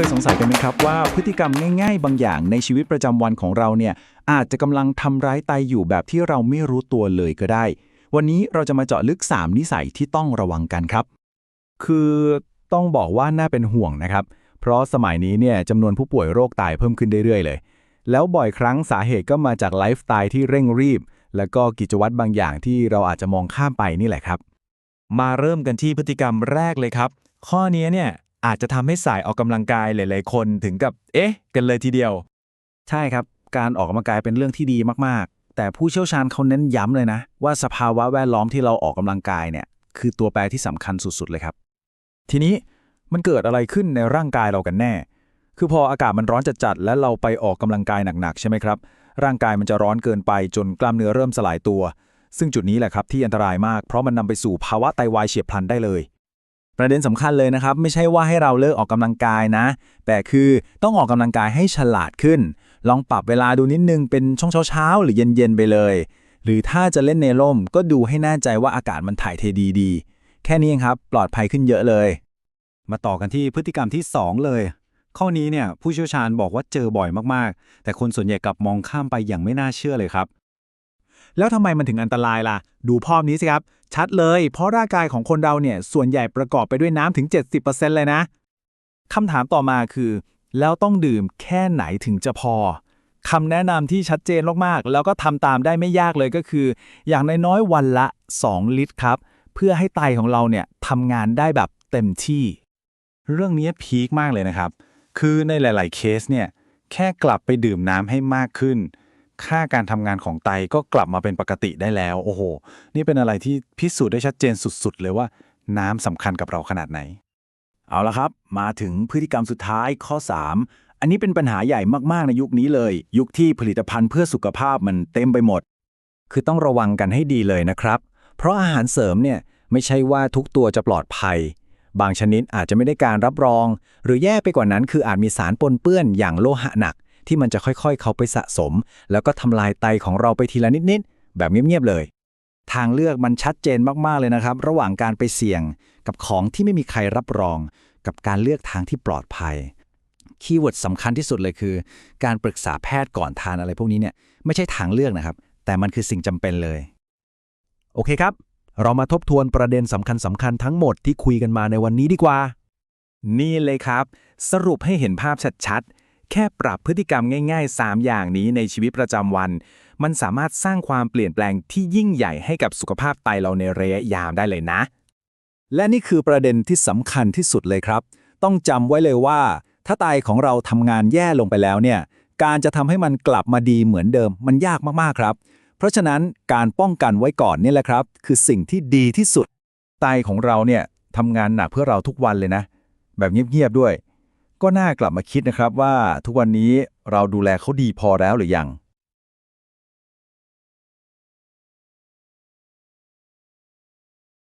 เคยสงสัยกันไหมครับว่าพฤติกรรมง่าย ๆ บางอย่างในชีวิตประจำวันของเราเนี่ยอาจจะกำลังทำร้ายไตอยู่แบบที่เราไม่รู้ตัวเลยก็ได้ วันนี้เราจะมาเจาะลึก 3 นิสัยที่ต้องระวังกันครับ คือต้องบอกว่าน่าเป็นห่วงนะครับ เพราะสมัยนี้เนี่ยจำนวนผู้ป่วยโรคไตเพิ่มขึ้นเรื่อยๆเลย แล้วบ่อยครั้งสาเหตุก็มาจากไลฟ์สไตล์ที่เร่งรีบ แล้วก็กิจวัตรบางอย่างที่เราอาจจะมองข้ามไปนี่แหละครับ มาเริ่มกันที่พฤติกรรมแรกเลยครับ ข้อนี้เนี่ย อาจจะทำให้สายออกกำลังกายหลาย ๆ คนถึงกับ เอ๊ะ กันเลยทีเดียว ใช่ครับ การออกกำลังกายเป็นเรื่องที่ดีมาก ๆ แต่ผู้เชี่ยวชาญเขาเน้นย้ำเลยนะ ว่าสภาวะแวดล้อมที่เราออกกำลังกายเนี่ย คือตัวแปรที่สำคัญสุด ๆ เลยครับ ทีนี้มันเกิดอะไรขึ้นในร่างกายเรากันแน่ คือพออากาศมันร้อนจัดๆ และเราไปออกกำลังกายหนัก ๆ ใช่ไหมครับ ร่างกายมันจะร้อนเกินไปจนกล้ามเนื้อเริ่มสลายตัว ซึ่งจุดนี้แหละครับที่อันตรายมาก เพราะมันนำไปสู่ภาวะไตวายเฉียบพลันได้เลย ประเด็นสำคัญเลยนะครับ ไม่ใช่ว่าให้เราเลิกออกกำลังกายนะ แต่คือต้องออกกำลังกายให้ฉลาดขึ้น ลองปรับเวลาดูนิดนึงเป็นช่วงเช้าๆหรือเย็นๆไปเลย หรือถ้าจะเล่นในร่มก็ดูให้แน่ใจว่าอากาศมันถ่ายเทดีๆแค่นี้เองครับ ปลอดภัยขึ้นเยอะเลย มาต่อกันที่พฤติกรรมที่ 2 เลย ข้อนี้เนี่ยผู้เชี่ยวชาญบอกว่าเจอบ่อยมากๆ แต่คนส่วนใหญ่กลับมองข้ามไปอย่างไม่น่าเชื่อเลยครับ แล้วทำไมมันถึงอันตรายล่ะ ดูภาพนี้สิครับ ชัดเลย เพราะร่างกายของคนเราเนี่ย ส่วนใหญ่ประกอบไปด้วยน้ำถึง 70%เลยนะคำถามต่อมาคือ แล้วต้องดื่มแค่ไหนถึงจะพอคำแนะนำที่ชัดเจนมากๆ แล้วก็ทำตามได้ไม่ยากเลยก็คือ อย่างน้อยๆวันละ 2 ลิตรครับ เพื่อให้ไตของเราเนี่ยทำงานได้แบบเต็มที่ เรื่องนี้พีคมากเลยนะครับ คือในหลาย ๆ เคสเนี่ย แค่กลับไปดื่มน้ำให้มากขึ้น ค่าการทำงานของไตก็กลับมาเป็นปกติได้แล้ว โอ้โห นี่เป็นอะไรที่พิสูจน์ได้ชัดเจนสุดๆ เลยว่าน้ำสำคัญกับเราขนาดไหน เอาละครับ มาถึงพฤติกรรมสุดท้ายข้อ 3 อันนี้เป็นปัญหาใหญ่มากๆ ในยุคนี้เลย ยุคที่ผลิตภัณฑ์เพื่อสุขภาพมันเต็มไปหมด คือต้องระวังกันให้ดีเลยนะครับ เพราะอาหารเสริมเนี่ยไม่ใช่ว่าทุกตัวจะปลอดภัย บางชนิดอาจจะไม่ได้การรับรอง หรือแย่ไปกว่านั้นคืออาจมีสารปนเปื้อนอย่างโลหะหนัก ที่มันจะค่อยๆ เข้าไปสะสม แล้วก็ทำลายไตของเราไปทีละนิดๆ แบบเงียบๆเลย ทางเลือกมันชัดเจนมากๆเลยนะครับ ระหว่างการไปเสี่ยงกับของที่ไม่มีใครรับรอง กับการเลือกทางที่ปลอดภัยคีย์เวิร์ดสำคัญที่สุดเลยคือ การปรึกษาแพทย์ก่อนทานอะไรพวกนี้เนี่ยไม่ใช่ทางเลือกนะครับ แต่มันคือสิ่งจำเป็นเลย โอเคครับ เรามาทบทวนประเด็นสำคัญสำคัญๆทั้งหมดที่คุยกันมาในวันนี้ดีกว่า นี่เลยครับ สรุปให้เห็นภาพชัดๆ แค่ปรับพฤติกรรมง่าย ๆ 3 อย่างนี้ในชีวิตประจำวัน มันสามารถสร้างความเปลี่ยนแปลงที่ยิ่งใหญ่ให้กับสุขภาพไตเราในระยะยาวได้เลยนะ และนี่คือประเด็นที่สำคัญที่สุดเลยครับ ต้องจำไว้เลยว่า ถ้าไตของเราทำงานแย่ลงไปแล้วเนี่ย การจะทำให้มันกลับมาดีเหมือนเดิม มันยากมากๆครับ เพราะฉะนั้นการป้องกันไว้ก่อนนี่แหละครับ คือสิ่งที่ดีที่สุด ไตของเราเนี่ยทำงานหนักเพื่อเราทุกวันเลยนะ แบบเงียบๆด้วย ก็น่ากลับมาคิดนะครับว่าทุกวันนี้เราดูแลเขาดีพอแล้วหรือยัง